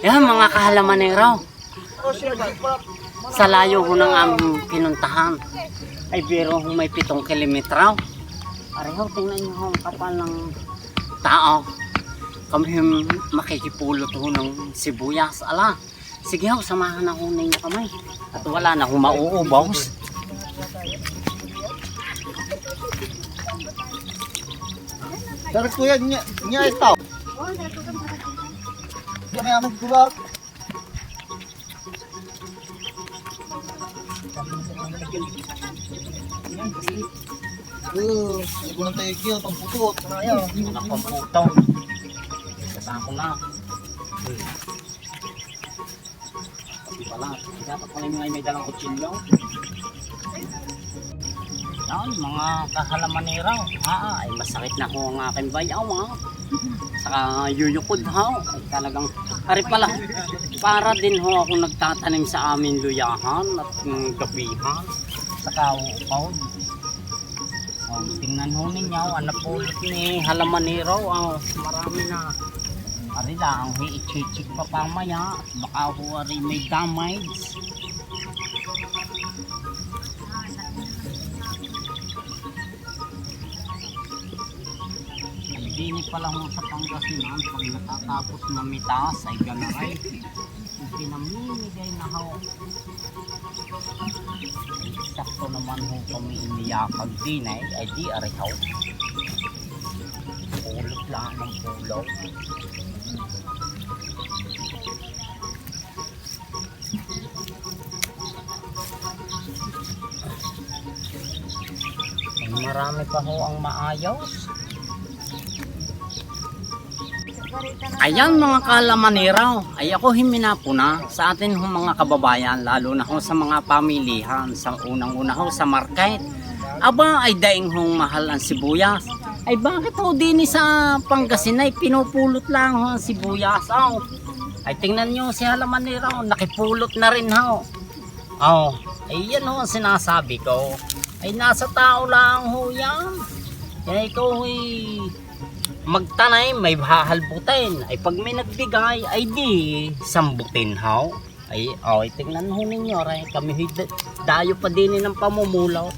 Yan mga kahalamanero. Sa layo ko ng aming pinuntahan. Ay biro may pitong kilometro. Pareho, tingnan niyo ho ang kapal ng tao. Kami yung makikipulot ho ng sibuyas. Ala, sige ho, samahan ako ninyo kami. At wala na akong mauubos. Dari kuya nya nya ito. Yan ang aming kulak. Oh, ibu nang tayo kiyo pang putot. Kaya. Anak pang puto. Kasako na. Hmm. Pati pala, dapat pala yung may dalang kutsilyo. Yan, mga kahalamanero. Ah, ay masakit na ho ang aking bayaw, ha. Saka yuyukod. Ay talagang, ari pala, para din ho ako nagtatanim sa amin luyahan at mm, gabihan. Saka upaw. Oh, tingnan ho ninyo, ang napulot ni Halamanero, ang marami na. Ari lang, i-chichik pa pamaya, at baka ho ari may damage. Hindi ni pala ho sa Pangasinan, pag natatapos mamitas ay ganaray. Pinamimigay na ho. Sakto naman ho kami iniyakag din eh, ay di arihaw. Pulot lang ng pulaw. Marami pa ho ang maayos. Ayan mga kalamaniraw, ay ako himinapo na sa atin ho mga kababayan, lalo na ho sa mga pamilihan, sa unang-una ho sa market. Aba ay daing hong mahal ang sibuyas. Ay bakit ho din sa Pangasinan ay pinupulot lang ho ang sibuyas? Oh. Ay tingnan nyo si Halamaniraw, nakipulot na rin ho. Oh, ay yan ho ang sinasabi ko. Ay nasa tao lang ho yan. Kaya ikaw ay magtanay may hahalbutin. Ay pag may nagbigay ay di sambutin haw. Ay oh, tingnan ho ninyo ray kami dayo pa din ng pamumulaw.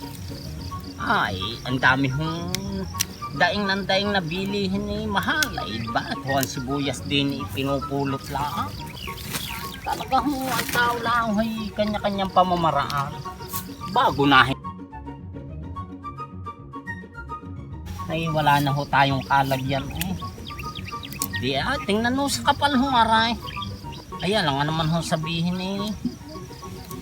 Ay ang dami hong daing ng daing nabilihin ni mahal. Ay bakit ho ang sibuyas din ipinupulot lang talaga ho ang tao lang ay kanya-kanyang pamamaraan. Bago nahin ay wala na ho tayong kalagyan eh. Di ah, tingnan mo sa kapal ho aray. Ayan lang naman ho sabihin eh.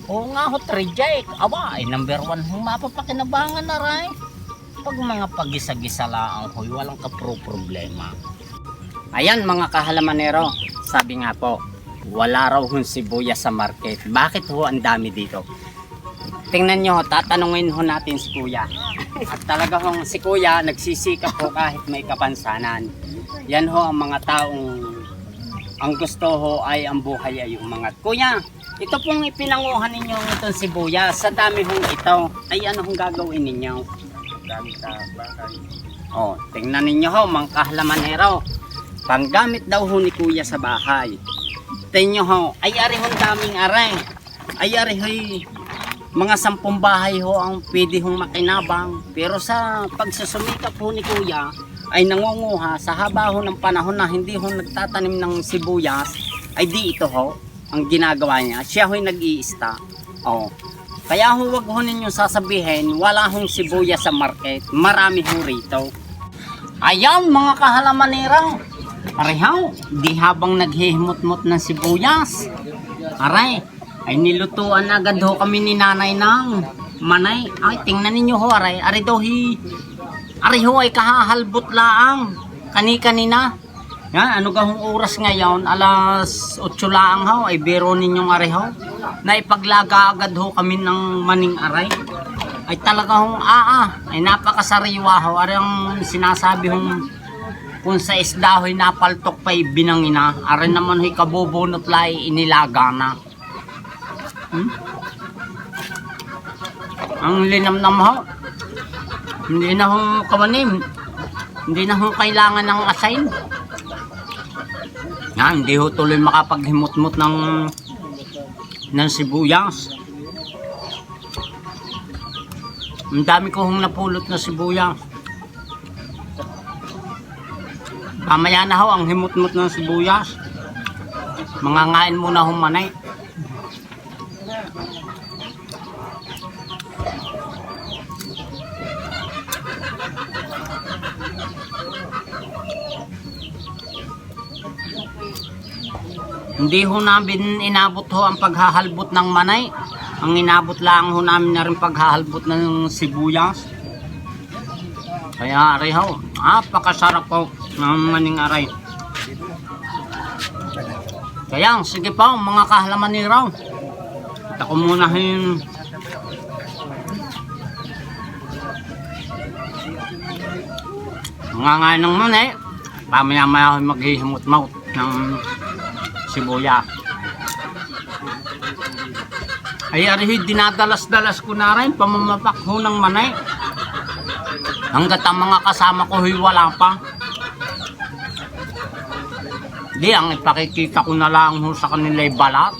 Oo nga ho, reject. Aba, ay number one ho mapapakinabangan aray. Pag mga pagisa-gisa lang ho, walang kapro problema. Ayan mga kahalamanero, sabi nga po, wala raw hong sibuyas sa market. Bakit ho ang dami dito? Tingnan nyo, tatanungin ho natin si kuya. At talaga hong si kuya nagsisikap po kahit may kapansanan. Yan ho ang mga taong ang gusto ho ay ang buhay ay umangat. Kuya, ito pong ipinanguhan ninyo itong sibuyas. Sa dami hong ito, ay ano hong gagawin ninyo? Dami sa bakay. Oh, tingnan ninyo ho, mga kahlamanero. Panggamit daw ho ni kuya sa bahay. Tingnan ho, ay ari hong daming aray. Ay ari ho'y mga sampung bahay ho ang pwede hong makinabang. Pero sa pagsusumikap ho ni kuya, ay nangunguha sa haba ho ng panahon na hindi ho nagtatanim ng sibuyas, ay di ito ho ang ginagawa niya. Siya ho'y nag-iista. Oh. Kaya ho wag ho ninyo sasabihin, wala hong sibuyas sa market. Marami ho rito. Ayan mga kahalamanera. Parehaw, di habang naghihimot-mot ng sibuyas. Aray, ay nilutuan agad ho kami ni nanay ng manay. Ay, tingnan ninyo ho, aray. Aray daw hi, aray ho ay kahahalbot laang. Kani-kanina. Yan, ano gahong oras ngayon? Alas 8 laang ho, ay biro ninyong aray ho. Na ipaglaga agad ho kami ng maning aray. Ay talaga hong aa, ay napakasariwa ho. Aray ang sinasabi hong kung sa isda ho'y napaltok pa'y binangina, aray naman ho'y kabubunot lai inilaga na. Hmm? Ang linamnam ho. Hindi na ho kamanim. Hindi na ho kailangan ng asign. Yan, hindi ho tuloy makapaghimot-mot ng ng sibuyas. Ang dami ko hong napulot na sibuyas. Mamaya na ho ang himot-mot ng sibuyas. Mangangain muna ho manay. Hindi ho namin inabot ho ang paghahalbot ng manay. Ang inabot lang ho namin na rin paghahalbot ng sibuyas. Kaya aray ho, napakasarap po ng maning aray. Kaya, sige po, mga kahalaman ni Raw. At ako muna yung mga nga ng manay. Pamaya maya ako maghihimot-maut ng sibuya. Ay, arihi, dinadalas-dalas ko na rin, pamamapak ng manay. Hanggat ang mga kasama ko huy wala pa. Di, ang ipakikita ko na lang ho sa kanila ay balat.